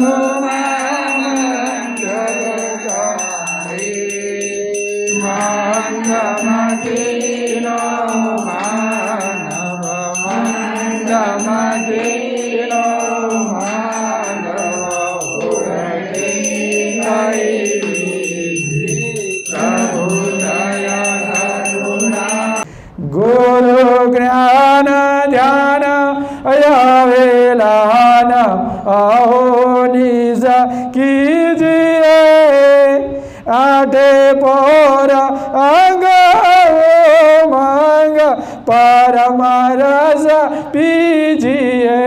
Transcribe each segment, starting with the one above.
ગુરુ પોર અંગ માંગ પરમ રસ પીજીએ.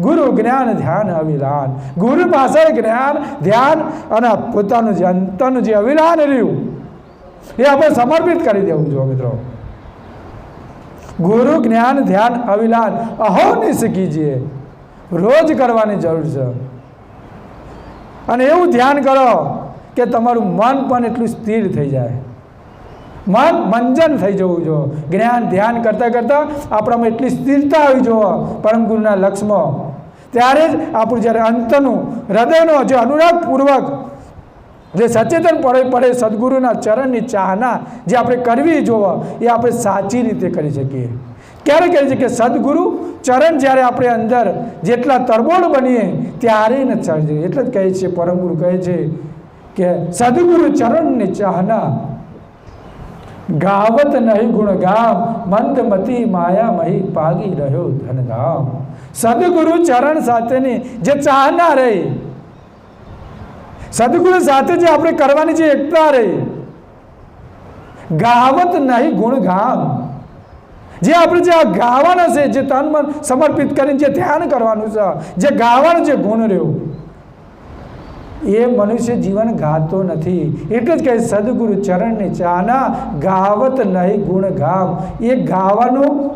ગુરુ જ્ઞાન ધ્યાન અવિલાન ગુરુ પાસે જ્ઞાન, ધ્યાન અને પોતાનું જે અંતરનું જે અવિલાન રહ્યું, એ આપણે સમર્પિત કરી દેવું જો મિત્રો. ગુરુ જ્ઞાન, ધ્યાન અવિલાન અહોનિશ કીજીએ રોજ કરવાની જરૂર છે. અને એવું ધ્યાન કરો કે તમારું મન પણ એટલું સ્થિર થઈ જાય. મન મંજન થઈ જવું જો. જ્ઞાન ધ્યાન કરતાં કરતાં આપણામાં એટલી સ્થિરતા આવી જુઓ પરમ ગુરુના લક્ષ્યમાં ત્યારે જ આપણું જ્યારે અંતનું, હૃદયનો જે અનુરાગપૂર્વક જે સચેતન પડે પડે સદગુરુના ચરણની ચાહના જે આપણે કરવી જોવો, એ આપણે સાચી રીતે કરી શકીએ. ક્યારે કહે છે કે સદગુરુ ચરણ જ્યારે આપણે અંદર જેટલા તરબોળ બનીએ, ત્યારે ન ચડી એટલે જ કહે છે, પરમગુરુ કહે છે કે સદગુરુ ચરણની ચાહના. ગાવત નહીં ગુણ ગામ માયા માયામહી પાગી રહ્યો ધનધામ. સદગુરુ ચરણ સાથેની જે ચાહના રહી, સદગુરુ સાથે જે આપણે કરવાની જે એકતા રહી, ગાવત નહીં ગુણ ગામ જે આપણે જે આ ગાવાના છે, જે તન મન સમર્પિત કરીને જે ધ્યાન કરવાનું છે, જે ગાવાનું જે ગુણ રહ્યો એ મનુષ્ય જીવન ગાતો નથી. એટલે જ કહે, સદગુરુ ચરણને ચાના, ગાવત નહીં ગુણ ગામ. એ ગાવાનું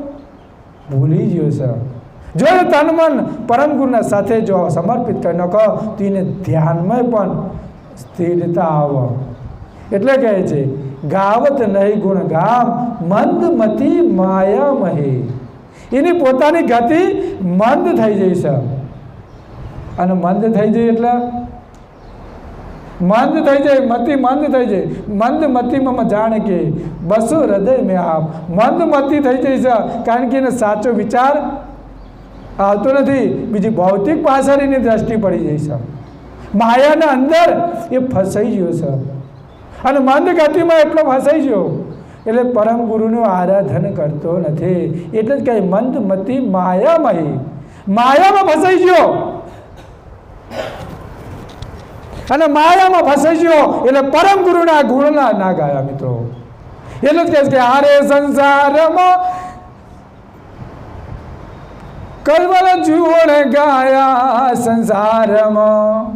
ભૂલી ગયો છે. જો એ તન મન પરમ ગુરુના સાથે જો સમર્પિત કરી નાખો તો એને ધ્યાનમાં પણ સ્થિરતા આવો. એટલે કહે છે, ગાવત નહીં ગુણ ગામ મંદમતી માયામહી એની પોતાની ગતિ મંદ થઈ જઈ છે. અને મંદ થઈ જાય એટલે મંદ થઈ જાય, મતિ મંદ થઈ જાય. મંદ મતિમાં જાણે કે બસો હૃદય મેં આપ. મંદ મતિ થઈ જાય છે, કારણ કે એને સાચો વિચાર આવતો નથી. બીજી ભૌતિક પાછળની દ્રષ્ટિ પડી જાય છે. માયાના અંદર એ ફસાઈ ગયો છે. અને મંદ ગતિમાં એટલો ફસાઈ ગયો. એટલે પરમ ગુરુનું આરાધન કરતો નથી. એટલે જ કહે, મંદ મતિ માયામય. માયામાં ફસાઈ ગયો. અને માયામાં ફસાઈ એટલે પરમ ગુરુના ગુણના ના ગાયા મિત્રો. એટલે જ કહે કે આરે સંસારમાં કલવલ જુઓણ ગાયા સંસારમાં.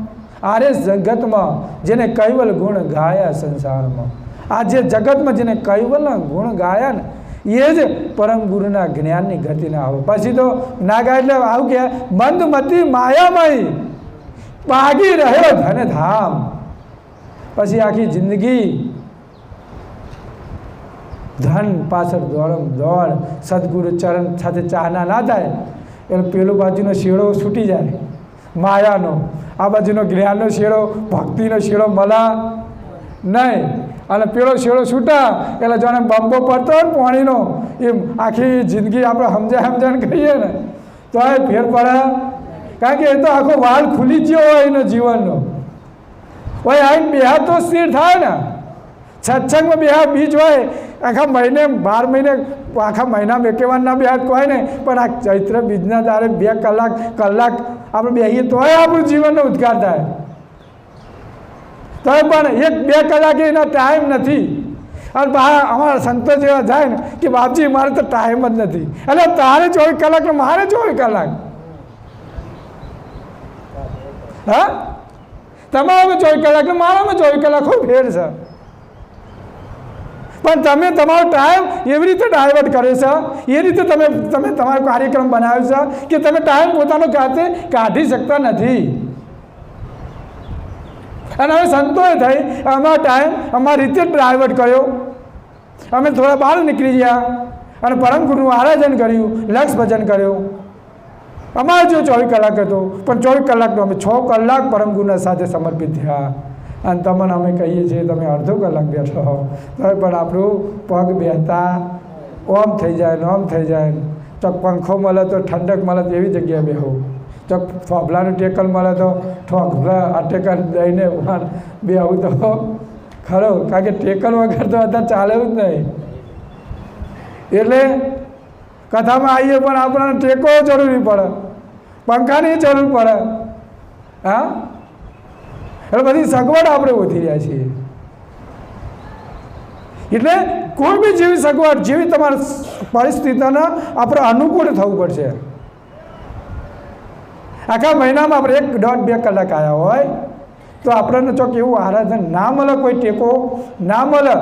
આરે જગતમાં જેને કૈવલ ગુણ ગાયા સંસારમાં. આ જે જગતમાં જેને કૈવલના ગુણ ગાયા ને, એ જ પરમ ગુરુના જ્ઞાનની ગતિને આવે. પછી તો ના ગાય એટલે આવું કે મંદમતી માયામય. પાગી રહ્યો ધનધામ. પછી આખી જિંદગી ધન પાછળ દોડમ દોડ, સદગુરુ ચરણ સાથે ચાહના ના થાય એટલે પેલું બાજુનો શેડો છૂટી જાય, માયાનો. આ બાજુનો જ્ઞાનનો શેડો ભક્તિનો શેડો મળા નહીં. અને પેલો શેડો છૂટા, એટલે જાણે બંબો પડતો હોય ને પાણીનો, એમ આખી જિંદગી આપણે સમજાય સમજાણ કહીએ ને, તો એ ફેર પડે. કારણ કે એ તો આખો વાલ ખુલી ગયો હોય એનો જીવનનો. હોય આવીને બેહા તો સ્થિર થાય ને. સત્સંગમાં બેહા બીજ હોય, આખા મહિને, બાર મહિને, આખા મહિનામાં એકેવાર ના બેહાત કોઈ નહીં પણ આ ચૈત્ર બીજના દારે બે કલાક કલાક આપણે બેહીએ તોય આપણું જીવનનો ઉદ્ગાર થાય. તોય પણ એક બે કલાક એના ટાઈમ નથી. અને બહાર અમારા સંતો જેવા જાય ને કે, બાપજી, મારે તો ટાઈમ જ નથી. એટલે તારે ચોવીસ કલાક મારે ચોવીસ કલાક. હા? તમારામાં ચોવીસ કલાક મારામાં ચોવીસ કલાક ખૂબ ફેર છે. પણ તમે તમારો ટાઈમ એવી રીતે ડાયવર્ટ કરે છે, એ રીતે તમે તમે તમારો કાર્યક્રમ બનાવ્યો છે કે તમે ટાઈમ પોતાનો જાતે કાઢી શકતા નથી. અને હવે સંતોએ થઈ, અમારો ટાઈમ અમારી રીતે ડાયવર્ટ કર્યો. અમે થોડા બહાર નીકળી ગયા અને પરમ ગુરુનું આરાધન કર્યું, લક્ષ ભજન કર્યું. અમારે જો ચોવીસ કલાક હતો, પણ ચોવીસ કલાકનો અમે છ કલાક પરમ ગુના સાથે સમર્પિત થયા. અને તમને અમે કહીએ છીએ, તમે અડધો કલાક બેઠો હો. તો પણ આપણું પગ બેહતા ઓમ થઈ જાય ને ઓમ થઈ જાય તો પંખો મળે તો ઠંડક મળે તો એવી જગ્યાએ બેહો. તો થોભલાનું ટેકલ મળે તો ઠોકલા આ ટેકલ દઈને બેહું તો ખરો, કારણ કે ટેકલ વગર તો અત્યારે ચાલે જ નહીં. એટલે કથામાં આવીએ પણ આપણને ટેકો જરૂરી પડે. પંખાની જરૂર પડે. હા? એટલે બધી સગવડ આપણે ઓછી રહ્યા છીએ. એટલે કોઈ બી જેવી સગવડ, જેવી તમારી પરિસ્થિતિને આપણે અનુકૂળ થવું પડશે. આખા મહિનામાં આપણે એક દોઢ બે કલાક આવ્યા હોય, તો આપણને ચોક એવું આરાધન ના મળે કોઈ ટેકો, ના મળે.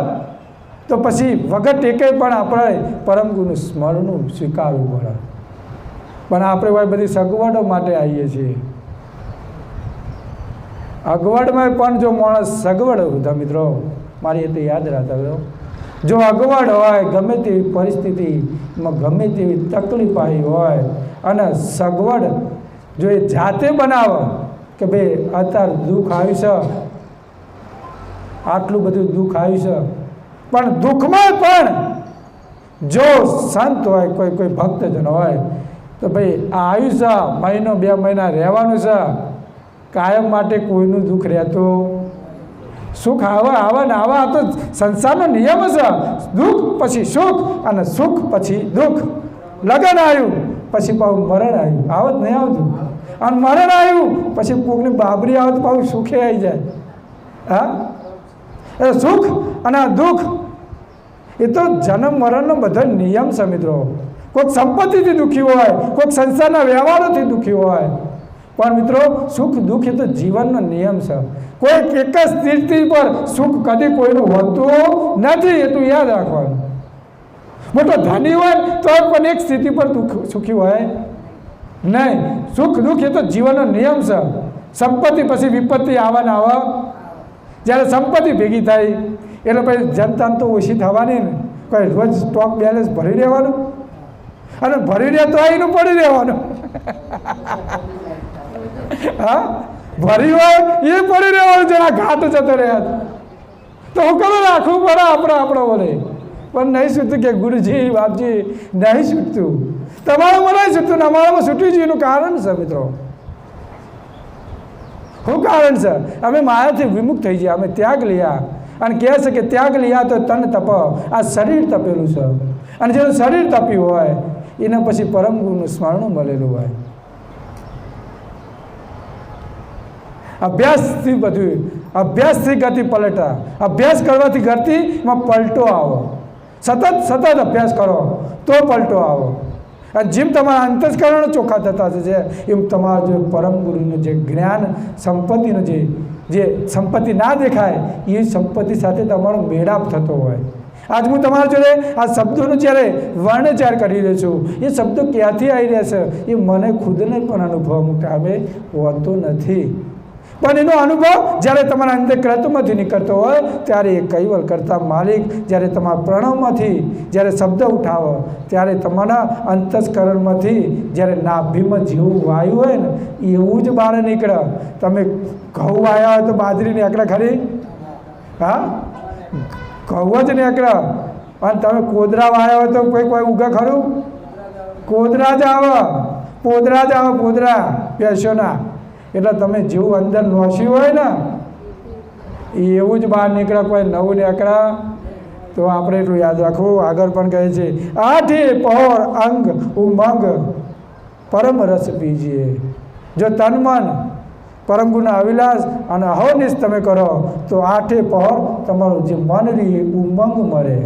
તો પછી વગર ટેકે પણ આપણે પરમ ગુરુનું સ્મરણનું સ્વીકારવું પડે. પણ આપણે ભાઈ બધી સગવડો માટે આવીએ છીએ. અગવડમાં પણ જો માણસ સગવડ બધા મિત્રો, મારી એટલે યાદ રાખતા જો અગવડ હોય, ગમે તેવી પરિસ્થિતિમાં ગમે તેવી તકલીફ આવી હોય, અને સગવડ જો એ જાતે બનાવે કે ભાઈ અત્યારે દુઃખ આવ્યું છે, આટલું બધું દુઃખ આવ્યું છે પણ દુઃખમાં પણ જો સંત હોય, કોઈ કોઈ ભક્તજન હોય, તો ભાઈ આ આયુષ્ય મહિનો, બે મહિના રહેવાનું છે, કાયમ માટે કોઈનું દુઃખ રહેતું સુખ આવે આવે ને આવા, આ તો સંસારનો નિયમ છે. દુઃખ પછી સુખ અને સુખ પછી દુઃખ. લગ્ન આવ્યું, પછી પાછું મરણ આવ્યું. આવત નહીં આવતું. અને મરણ આવ્યું, પછી કોકની બાબરી આવે તો પાછું સુખે આવી જાય. હા? એ સુખ અને દુઃખ એ તો જન્મ, મરણનો બધો નિયમ છે મિત્રો. કોઈક સંપત્તિથી દુઃખી હોય, કોઈક સંસારના વ્યવહારોથી દુઃખી હોય. પણ મિત્રો, સુખ, દુઃખ એ તો જીવનનો નિયમ છે. કોઈ એક જ સ્થિતિ પર સુખ કદી કોઈનું હોતું નથી એટલું યાદ રાખવાનું. મોટો ધની હોય તો પણ એક સ્થિતિ પર દુઃખ, સુખી હોય. નહીં, સુખ, દુઃખ એ તો જીવનનો નિયમ છે. સંપત્તિ પછી વિપત્તિ આવવાના આવે આવા. જ્યારે સંપત્તિ ભેગી થાય એટલે પછી જનતાને તો ઓછી થવાની ને. કોઈ રોજ સ્ટોક બેલેન્સ ભરી રહેવાનું? અને ભરી રહે તો એનું પડી રહેવાનું. હા? ભરી હોય એ પડી રહેવાનું જરા ઘાટ જતો રહ્યા તો હું કરો રાખવું પડે આપણે, આપણો બોલે પણ નહીં છૂટતું કે ગુરુજી, બાપજી, નહીં છૂટતું તમારામાં નહીં છૂટતું અમારામાં છૂટ્યું છે એનું કારણ છે મિત્રો? શું કારણ છે? અમે માયાથી વિમુખ થઈ ગયા, અમે ત્યાગ લીયા અને કહે છે કે ત્યાગ લીયા તો તન તપ, આ શરીર તપેલું છે. અને જેનું શરીર તપ્યું હોય, એને પછી પરમ ગુરુનું સ્મરણ મળેલું હોય. અભ્યાસથી બધું અભ્યાસથી ગતિ પલટા, અભ્યાસ કરવાથી ગતિમાં પલટો આવો. સતત સતત અભ્યાસ કરો, તો પલટો આવો. અને જેમ તમારા અંતસ્કરણ ચોખ્ખા થતા છે એમ તમારા જે પરમ ગુરુનું જે જ્ઞાન, સંપત્તિનું જે જે સંપત્તિ ના દેખાય, એ સંપત્તિ સાથે તમારો મેળાપ થતો હોય. આજ હું તમારા જોડે આ શબ્દોનું જ્યારે વર્ણચાર કરી રહ્યો છું, એ શબ્દો ક્યાંથી આવી રહ્યા છે? એ મને ખુદને પણ અનુભવ ટાઈમે હોતો નથી. પણ એનો અનુભવ જ્યારે તમારા અંદર ક્રતુમાંથી નીકળતો હોય, ત્યારે એ કૈવલ કરતા માલિક જ્યારે તમારા પ્રણવમાંથી જ્યારે શબ્દ ઉઠાવો, ત્યારે તમારા અંતસ્કરણમાંથી જ્યારે નાભીમાં જેવું વાયુ હોય ને, એવું જ બહાર નીકળે. તમે ઘઉં વાયા હોય તો બાજરી નીકળે ખરી? હા? ઘઉં જ નીકળે અને તમે કોદરા વાયા હોય તો કોઈ કોઈ ઉગે ખરું? કોદરા જ આવે. પોદરા જ આવે, પોદરા. બેસોના એટલે તમે જેવું અંદર નોસ્યું હોય ને, એ એવું જ બહાર નીકળે, કોઈ નવું નીકળે તો આપણે એટલું યાદ રાખવું. આગળ પણ કહે છે, આઠે પહોર અંગ ઉમંગ, પરમ રસ પીજીએ. જો તન મન પરમ ગુના અવિલાસ અને અહોનિશ તમે કરો, તો આઠે પહોર તમારું જે મન રહી ઉમંગ મરે.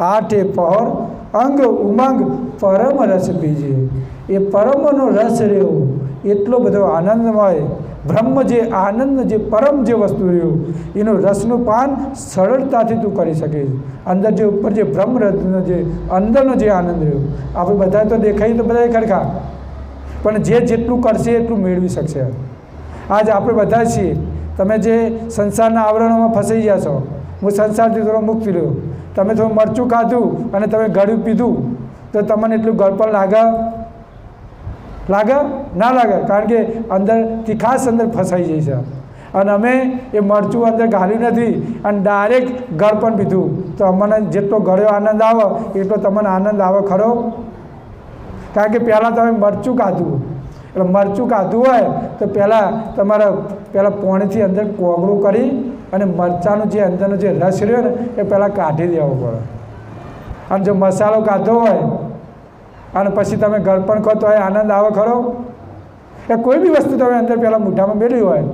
આઠે પહોર અંગ ઉમંગ પરમ રસ પીજે એ પરમનો રસ રહ્યો. એટલો બધો આનંદમય બ્રહ્મ જે આનંદ, જે પરમ જે વસ્તુ રહ્યું, એનું રસનું પાન સરળતાથી તું કરી શકીશ. અંદર જે ઉપર જે બ્રહ્મ રસનો જે અંદરનો જે આનંદ રહ્યો, આપણે બધા તો દેખાય તો બધા ખરખા પણ જે જેટલું કરશે એટલું મેળવી શકશે. આજ આપણે બધા છીએ. તમે જે સંસારના આવરણોમાં ફસાઈ ગયા છો, હું સંસારથી થોડો મુક્ત રહ્યો. તમે થોડું મરચું ખાધું અને તમે ગળ્યું પીધું, તો તમને એટલું ગળપણ લાગે લાગે? ના લાગે. કારણ કે અંદર ખાસ અંદર ફસાઈ જાય છે. અને અમે એ મરચું અંદર ગાળ્યું નથી અને ડાયરેક્ટ ગળ પણ પીધું. તો અમને જેટલો ગળ્યો આનંદ આવે, એટલો તમને આનંદ આવે ખરો? કારણ કે પહેલાં તમે મરચું કાધું એટલે મરચું કાધું હોય, તો પહેલાં તમારે પહેલાં પોણીથી અંદર કોગળું કરી અને મરચાંનો જે અંદરનો જે રસ રહ્યો ને, એ પહેલાં કાઢી દેવો પડે. અને જો મસાલો કાધો હોય અને પછી તમે ગળપણ ખો તો એ આનંદ આવે ખરો? એ કોઈ બી વસ્તુ તમે અંદર પહેલાં મોઢામાં મેળવી હોય.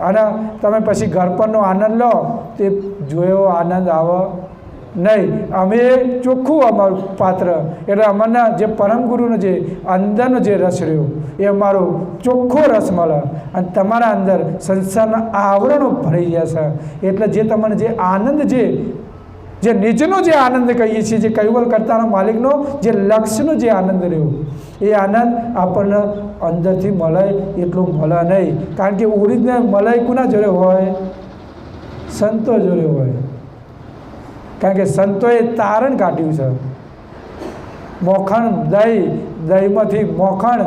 અને તમે પછી ગળપણનો આનંદ લો, તે જોયો આનંદ આવે નહીં. અમે ચોખ્ખું અમારું પાત્ર. એટલે અમારના જે પરમ ગુરુનો જે અંદરનો જે રસ રહ્યો, એ અમારો ચોખ્ખો રસ મળે. અને તમારા અંદર સંસારના આવરણો ભરાઈ ગયા છે એટલે જે તમને જે આનંદ જે જે નીચનો જે આનંદ કહીએ છીએ, જે કૈવલ કરતાના માલિકનો જે લક્ષ્યનો જે આનંદ રહ્યો, એ આનંદ આપણને અંદરથી મળે એટલું મળે નહીં. કારણ કે ઓરિજિનલ મલય કોના જોડે હોય? સંતો જોડે હોય. કારણ કે સંતોએ તારણ કાઢ્યું છે. મોખણ, દહીં, દહીંમાંથી મોખણ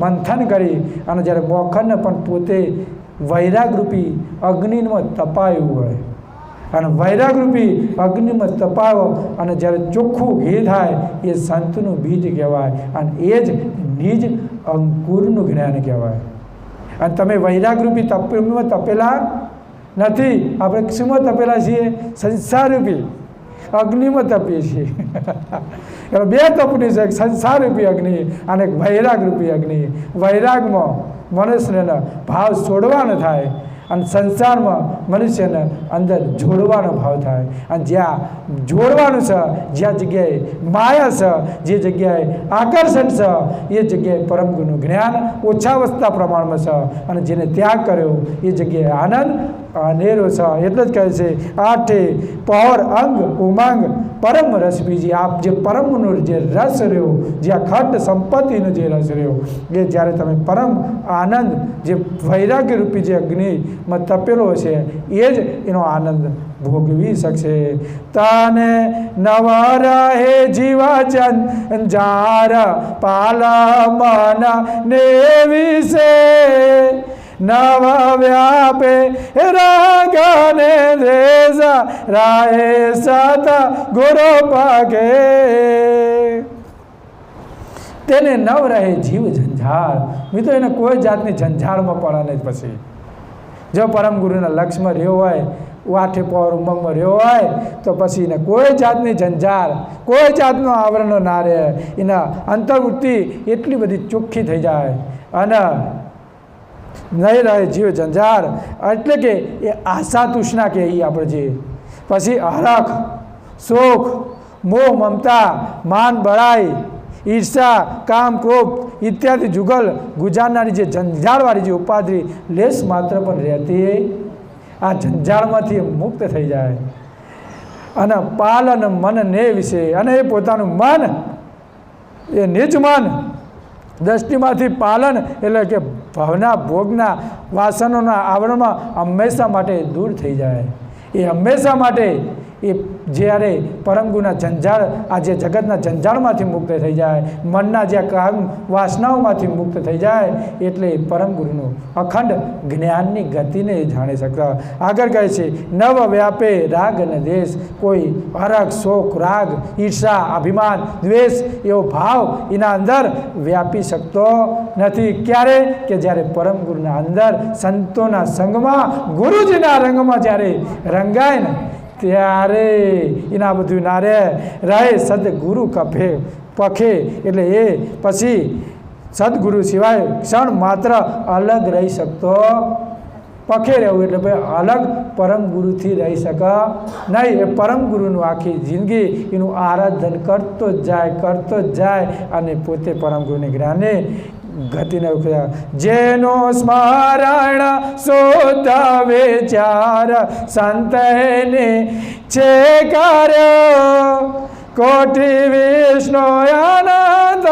મંથન કરી અને જ્યારે મોખણને પણ પોતે વૈરાગરૂપી અગ્નિમાં તપાયું હોય. અને વૈરાગરૂપી અગ્નિમાં તપાવો અને જ્યારે ચોખ્ખું ઘી થાય, એ સંતનું બીજ કહેવાય અને એ જ નિજ અંકુરનું જ્ઞાન કહેવાય. અને તમે વૈરાગરૂપી તપમાં તપેલા નથી. આપણે શુંમાં તપેલા છીએ? સંસારરૂપી. અગ્નિમાં તપીએ છીએ. એટલે બે તપની છે. એક સંસારરૂપી અગ્નિ અને એક વૈરાગરૂપી અગ્નિ. વૈરાગમાં મનુષ્યને ભાવ છોડવાનો થાય. અને સંસારમાં મનુષ્યને અંદર જોડવાનો ભાવ થાય. અને જ્યાં જોડવાનું છે, જ્યાં જગ્યાએ માયા છે, જે જગ્યાએ આકર્ષણ છે, એ જગ્યાએ પરમ ગુણનું જ્ઞાન ઓછા વસ્તા પ્રમાણમાં છે. અને જેને ત્યાગ કર્યો, એ જગ્યાએ આનંદ અનેરો છે. એટલે જ કહે છે, આઠે પહોર અંગ ઉમાંગ પરમ રસ બીજી. આપ જે પરમનો જે રસ રહ્યો, જે અખંડ સંપત્તિનો જે રસ રહ્યો, એ જ્યારે તમે પરમ આનંદ, જે વૈરાગ્ય રૂપી જે અગ્નિમાં તપેલો છે, એ જ એનો આનંદ ભોગવી શકશે. તને નવ રહે જીવા જંજાર પાલા મન ને વિશે. નવ વ્યાપે રાગને દેશ રાહે સત ગુરુ પગે તેને નવ રહે જીવ ઝંઝાળ. મિત્રો એને કોઈ જાતની ઝંઝાળમાં પડે નહીં પછી. જો પરમ ગુરુના લક્ષમાં રહ્યો હોય, વાઠે પોર ઉમંગમાં રહ્યો હોય, તો પછી એને કોઈ જાતની ઝંઝાર, કોઈ જાતનો આવરણો ના રહે એના અંતર્વૃત્તિ એટલી બધી ચોખ્ખી થઈ જાય. અને નહીં રહે જીવ ઝંઝાર, એટલે કે એ આશા તૃષ્ણા કે એ આપણે જે. પછી હરખ સુખ મોહ, મમતા, માન, બળાઈ ઈર્ષા, કામ ક્રોપ ઇત્યાદિ જુગલ ગુજારનારી જે ઝંઝાળવાળી જે ઉપાધિ લેશ માત્ર પણ રહેતી આ ઝંઝાળમાંથી મુક્ત થઈ જાય. અને પાલન મન ને વિશે અને એ પોતાનું મન, એ નિજ મન દ્રષ્ટિમાંથી પાલન એટલે કે ભાવના, ભોગના, વાસનોના આવરણમાં હંમેશા માટે દૂર થઈ જાય. એ હંમેશા માટે એ જ્યારે પરમગુના જંજાળ આ જે જગતના જંજાળમાંથી મુક્ત થઈ જાય, મનના જે કામ વાસનાઓમાંથી મુક્ત થઈ જાય, એટલે પરમગુરુનું અખંડ જ્ઞાનની ગતિને જાણી શકતા. આગળ કહે છે, નવ વ્યાપે રાગ અને દેશ કોઈ અરગ, શોક, રાગ, ઈર્ષા, અભિમાન, દ્વેષ એવો ભાવ એના અંદર વ્યાપી શકતો નથી. ક્યારે? કે જ્યારે પરમગુરુના અંદર સંતોના સંગમાં ગુરુજીના રંગમાં જ્યારે રંગાય ને ત્યારે એના બધું ના રહે રહે સદગુરુ કફે, પખે એટલે એ પછી સદગુરુ સિવાય ક્ષણ માત્ર અલગ રહી શકતો પખે રહેવું એટલે ભાઈ અલગ પરમ ગુરુથી રહી શક. નહીં, એ પરમ ગુરુનું આખી જિંદગી એનું આરાધન કરતો જ જાય, કરતો જ જાય અને પોતે પરમ ગુરુની જ્ઞાને ગતિને જેનો સ્મરણ શુદ્ધ વિચાર સંતને છે કર્યો. કોટી વિષ્ણુ આનંદ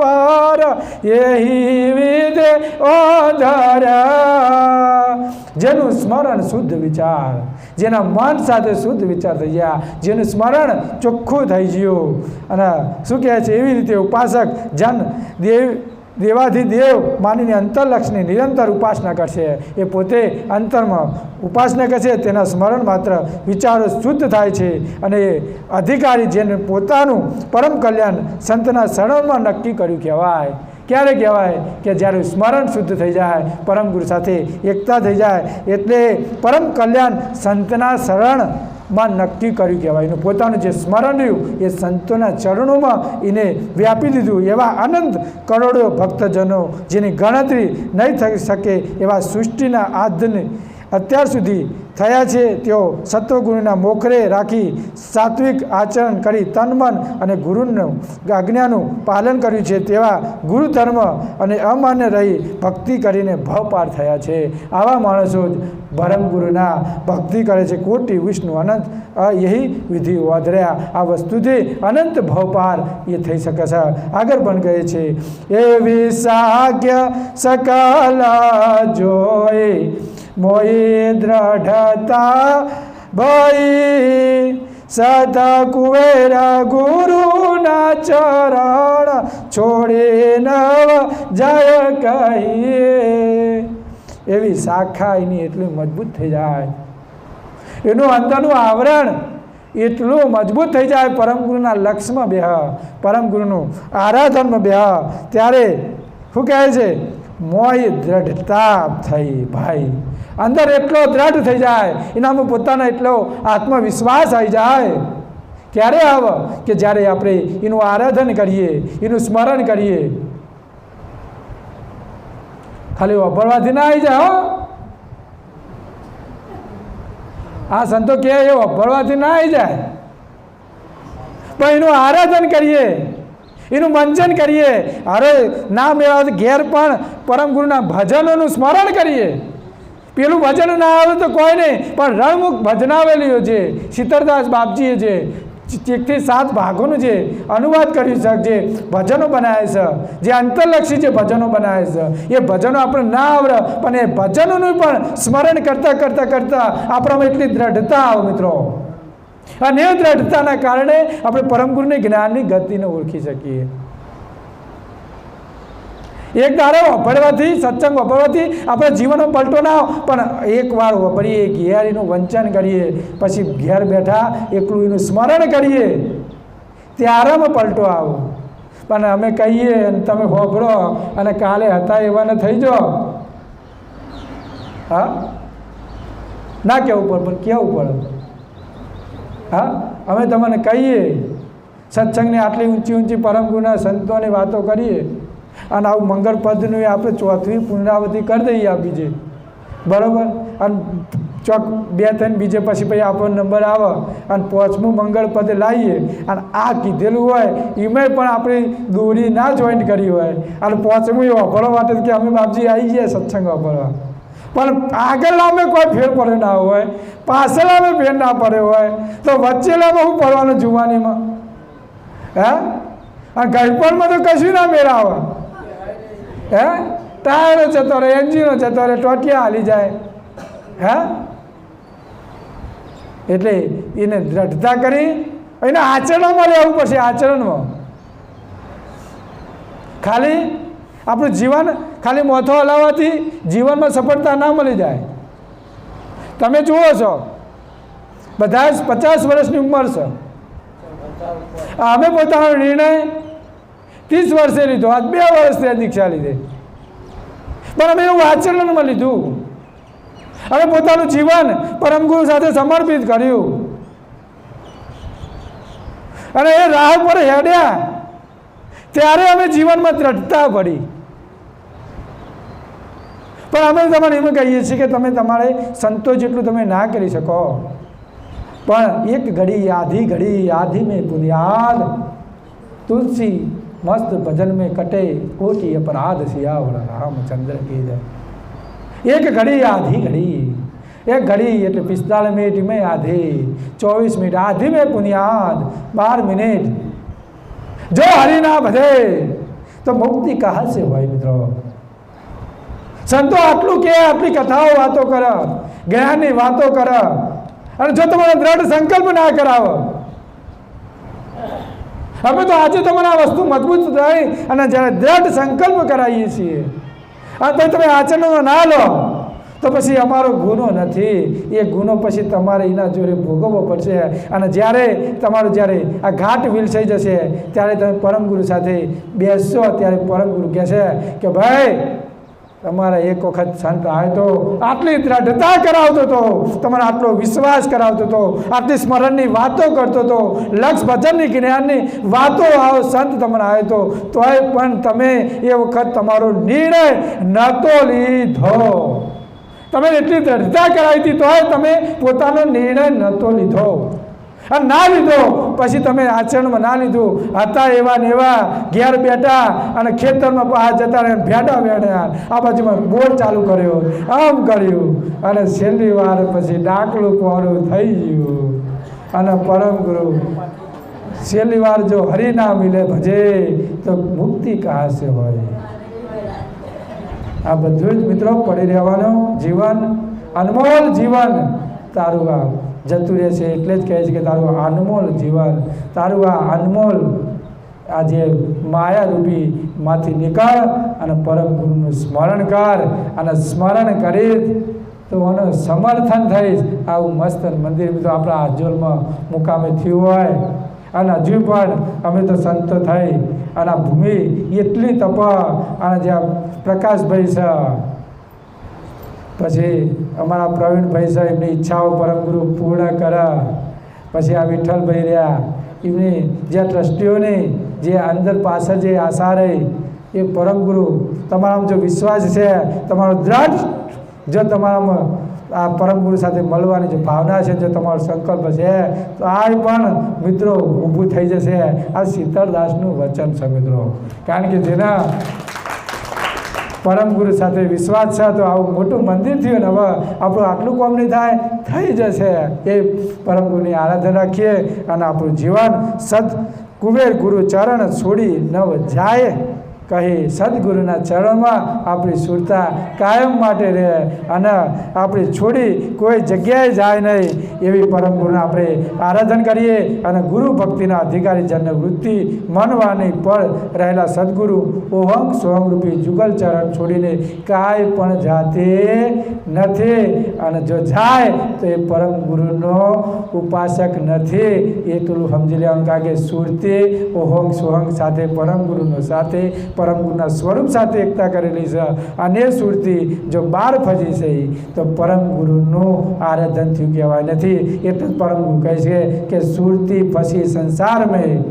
પાર એહી વિધે ઓધર. જેનું સ્મરણ શુદ્ધ વિચાર, જેના મન સાથે શુદ્ધ વિચાર થઈ ગયા, જેનું સ્મરણ ચોખ્ખું થઈ ગયું. અને શું કહે છે? એવી રીતે ઉપાસક જન દેવ દેવાથી દેવ માનીને અંતરલક્ષની નિરંતર ઉપાસના કરશે. એ પોતે અંતરમાં ઉપાસના કરશે, તેના સ્મરણ માત્ર વિચારો શુદ્ધ થાય છે અને એ અધિકારી જેને પોતાનું પરમ કલ્યાણ સંતના શરણમાં નક્કી કર્યું કહેવાય. ક્યારે કહેવાય? કે જ્યારે સ્મરણ શુદ્ધ થઈ જાય પરમ ગુરુ સાથે એકતા થઈ જાય, એટલે પરમ કલ્યાણ સંતના શરણમાં નક્કી કર્યું કહેવાય. એનું પોતાનું જે સ્મરણ રહ્યું, એ સંતોના ચરણોમાં એને વ્યાપી દીધું. એવા અનંત કરોડો ભક્તજનો જેની ગણતરી નહીં થઈ શકે એવા સૃષ્ટિના આદને અત્યાર સુધી થયા છે, તેઓ સત્વગુરુના મોખરે રાખી સાત્વિક આચરણ કરી તન મન અને ગુરુનું આજ્ઞાનું પાલન કર્યું છે, તેવા ગુરુ ધર્મ અને અમાન્ય રહી ભક્તિ કરીને ભવ પાર થયા છે. આવા માણસો જ પરમ ગુરુના ભક્તિ કરે છે. કોટી વિષ્ણુ અનંત યહી વિધિ વધર્યા આ વસ્તુથી અનંત ભવપાર એ થઈ શકે છે. આગળ પણ કહે છે, એવી સાગ્ય સકલા જોઈ મોઈ દ્રઢતા ભઈ સદા કુવેરા ગુરુના ચરણ છોડી નવ જય કહીએ. એવી શાખા એની એટલી મજબૂત થઈ જાય. એનું અંદરનું આવરણ એટલું મજબૂત થઈ જાય પરમ ગુરુના લક્ષમાં બેહ, પરમ ગુરુનું આરાધનમાં બેહ. ત્યારે શું કહે છે? મોય દ્રઢતા થઈ ભાઈ. અંદર એટલો દ્રઢ થઈ જાય, એનામાં પોતાનો એટલો આત્મવિશ્વાસ આવી જાય. ક્યારે આવ? કે જ્યારે આપણે એનું આરાધન કરીએ, એનું સ્મરણ કરીએ. ખાલી વાપરવાથી ના આવી જાય હો. આ સંતો કહે, એ વાપરવાથી ના આવી જાય. પણ એનું આરાધન કરીએ, એનું મંજન કરીએ. અરે, ના મેળવે ઘેર પણ પરમ ગુરુના ભજનોનું સ્મરણ કરીએ. પેલું ભજન ના આવે તો કોઈ નહીં, પણ રણમુખ ભજનાવેલીઓ છે શીતળદાસ બાપજીએ છે એકથી સાત ભાગોનું જે અનુવાદ કર્યું છે, જે ભજનો બનાવે છે, જે અંતરલક્ષી જે ભજનો બનાવે છે, એ ભજનો આપણે ના આવડે, પણ એ ભજનોનું પણ સ્મરણ કરતાં કરતાં કરતાં આપણામાં એટલી દ્રઢતા આવે મિત્રો. અને એ દ્રઢતાના કારણે આપણે પરમ ગુરુની જ્ઞાનની ગતિને ઓળખી શકીએ. એક દાડો વપરવાથી, સત્સંગ વપરવાથી આપણે જીવનમાં પલટો ના પણ એકવાર વપરીએ ઘેર વંચન કરીએ, પછી ઘેર બેઠા એકલું એનું સ્મરણ કરીએ ત્યારેમાં પલટો આવો. પણ અમે કહીએ, અને તમે હોભળો અને કાલે હતા એવાને થઈ જાઓ. હા? ના કહેવું પડે, પણ કેવું પડે. હા? અમે તમને કહીએ, સત્સંગની આટલી ઊંચી ઊંચી પરમ ગુના સંતોની વાતો કરીએ. અને આવું મંગળ પદનું આપણે ચોથવી પુનરાવૃત્તિ કરી દઈએ આ બીજે. બરાબર? અને ચોક બે ત્રણ બીજે પછી પછી આપણો નંબર આવે અને પાંચમું મંગળ પદ લાવીએ. અને આ કીધેલું હોય, એમાંય પણ આપણી દોરી ના જોઈન્ટ કરી હોય. અને પાંચમું વાપરવા માટે કે અમે બાપજી આવી ગયા સત્સંગ વાપરવા. પણ આગળ અમે કોઈ ફેર પડ્યો ના હોય, પાછળ અમે ફેર ના પડ્યો હોય, તો વચ્ચેલામાં હું પડવાનું જુવાનીમાં? હે? આ ગળપણમાં તો કશું ના મેળાવે. હે? ટાયરો જતો રહે એન્જિનો જતો રહે ટોટિયા હાલી જાય. હે? એટલે એને દ્રઢતા કરી, એને આચરણમાં લેવું પડશે આચરણમાં. ખાલી આપણું જીવન, ખાલી મોથો હલાવવાથી જીવનમાં સફળતા ના મળી જાય. તમે જુઓ છો, બધા પચાસ વર્ષની ઉંમર છે. અમે પોતાનો નિર્ણય ત્રીસ વર્ષે લીધો. આજ બે વર્ષથી આ દીક્ષા લીધે. પણ અમે એવું આચરણમાં લીધું. અમે પોતાનું જીવન પરમગુરુ સાથે સમર્પિત કર્યું. અને એ રાહ પર હેડ્યા. ત્યારે અમે જીવનમાં ત્રટતા પડી પણ અમે તમારે એમ કહીએ છીએ કે તમે તમારે સંતો જેટલું તમે ના કરી શકો. પણ એક ઘડી, આધી ઘડી, આધી મેં બુનિયાદ તુલસી મસ્ત ભજન में कटे कोटि अपराध सियावड़ रामचंद्र की जय એક ઘડી આધી ઘડી એક ઘડી એટલે પિસ્તાળીસ મિનિટ મેં આધી ચોવીસ મિનિટ આધી મેં પુનિયાદ બાર મિનિટ જો હરિના ભજે તો મુક્તિ કહા से હોય મિત્રો સંતો આટલું કે આટલી કથાઓ વાતો કરે જ્ઞાનની વાતો કરે અને જો તમારો દ્રઢ સંકલ્પ ના કરાવો અમે તો આજે તમારે આ વસ્તુ મજબૂત થઈ અને જ્યારે દ્રઢ સંકલ્પ કરાવીએ છીએ. અને પછી તમે આચરણમાં ના લો. તો પછી અમારો ગુનો નથી. એ ગુનો પછી તમારે એના જોડે ભોગવવો પડશે. અને જ્યારે તમારું જ્યારે આ ઘાટ વિલસાઈ જશે, ત્યારે તમે પરમગુરુ સાથે બેસશો, ત્યારે પરમગુરુ કહેશે કે, ભાઈ તમારે એક વખત સંત આવે તો આટલી દ્રઢતા કરાવતો હતો તમારે આટલો વિશ્વાસ કરાવતો હતો આટલી સ્મરણની વાતો કરતો હતો લક્ષ ભજનની જ્ઞાનની વાતો આવો સંત તમને આવે તો, તોય પણ તમે એ વખત તમારો નિર્ણય નહોતો લીધો. તમે એટલી દ્રઢતા કરાવી હતી, તોય તમે પોતાનો નિર્ણય નહોતો લીધો. અને ના લીધો. પછી તમે આચરણમાં ના લીધું. હતા એવા ને એવા ઘેર બેઠા અને ખેતરમાં બહાર જતા રહે ભેડા ભેડ્યા આ બાજુમાં બોર ચાલુ કર્યો. આમ કર્યું. અને છેલ્લી વાર પછી ડાકલું પહોળું થઈ ગયું. અને પરમ ગુરુ, છેલ્લી વાર જો હરિ ના મિલે ભજે, તો મુક્તિ કહા સે હોય. આ બધું જ મિત્રો પડી રહેવાનું જીવન, અનમોલ જીવન તારું આ જતું રહે છે એટલે જ કહે છે કે તારું અનમોલ જીવન, તારું આ અનમોલ, આ જે માયારૂપી માંથી નીકળ અને પરમ ગુરુનું સ્મરણ કર અને સ્મરણ કરી તો એનું સમર્થન થઈશ. આવું મસ્ત મંદિર મિત્રો આપણા આજોલમાં મુકામે થયું હોય. અને હજુ પણ અમે તો સંતો થઈ. અને ભૂમિ એટલી તપ અને જ્યાં પ્રકાશભાઈ છે. પછી અમારા પ્રવીણભાઈ સાહેબ એમની ઈચ્છાઓ પરમગુરુ પૂર્ણ કરા પછી આ વિઠ્ઠલભાઈ રહ્યા. એમની જે ટ્રસ્ટીઓની જે અંદર પાછળ જે આશા રહી, એ પરમગુરુ તમારામાં જો વિશ્વાસ છે, તમારો દ્રઢ જો તમારામાં આ પરમગુરુ સાથે મળવાની જે ભાવના છે, જો તમારો સંકલ્પ છે, તો આ પણ મિત્રો ઊભું થઈ જશે. આ શીતળદાસનું વચન છે મિત્રો. કારણ કે જેના પરમ ગુરુ સાથે વિશ્વાસ છે, તો આવું મોટું મંદિર થયું ને હવે આપણું આટલું કોમ નહીં થાય, થઈ જશે. એ પરમ ગુરુની આરાધના રાખીએ અને આપણું જીવન સત કુબેર ગુરુ ચરણ છોડી નવ જાય. કહી, સદગુરુના ચરણમાં આપણી સુરતા કાયમ માટે રહે અને આપણી છોડી કોઈ જગ્યાએ જાય નહીં. એવી પરમ ગુરુને આપણે આરાધન કરીએ અને ગુરુ ભક્તિના અધિકારી જન વૃત્તિ મનવાની પર રહેલા સદગુરુ ઓહમ સોહમ રૂપી જુગલ ચરણ છોડીને કાંઈ પણ જાતે નથી અને જો જાય તો એ પરમ ગુરુનો ઉપાસક નથી. એટલું સમજી લેવાનું કારણ કે સુરતી ઓહમ સોહમ સાથે પરમ ગુરુનો સાથે પરમ ગુરુના સ્વરૂપ સાથે એકતા કરેલી છે. અને સુરતી જો બાર ફજી છે તો પરમ ગુરુનું આરાધન થયું કહેવાય નથી. એટલે પરમ ગુરુ કહે છે કે સુરતી ફસી સંસાર મેં,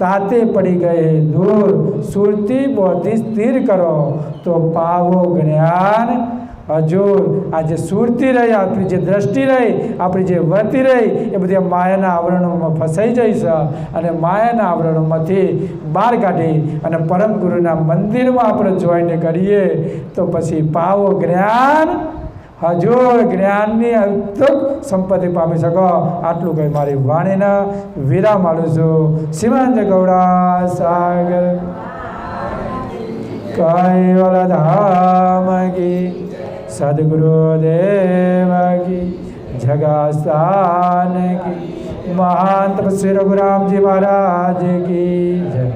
તાતે પડી ગયે દૂર સુરતી બોધી સ્થિર કરો, તો પાવો જ્ઞાન હજુર આ જે સુરતી રહી, આપણી જે દ્રષ્ટિ રહી, આપણી જે વર્તી રહી, એ બધી માયાના આવરણોમાં ફસાઈ છે. અને માયાના આવરણોમાંથી બહાર કાઢી અને પરમ ગુરુના મંદિરમાં આપણે જોઈને કરીએ, તો પછી પાવો જ્ઞાન હજુ જ્ઞાનની અદ્ભુત સંપત્તિ પામી શકો. આટલું કંઈ મારી વાણીને વિરામ આલું છું. શ્રીમાન ગૌડા સાગર. કૈવલ ધામ કી સદગુરુદેવ કી જગાસ્થાન કી મહાન તપસ્વી રઘુરામજી મહારાજ કી જય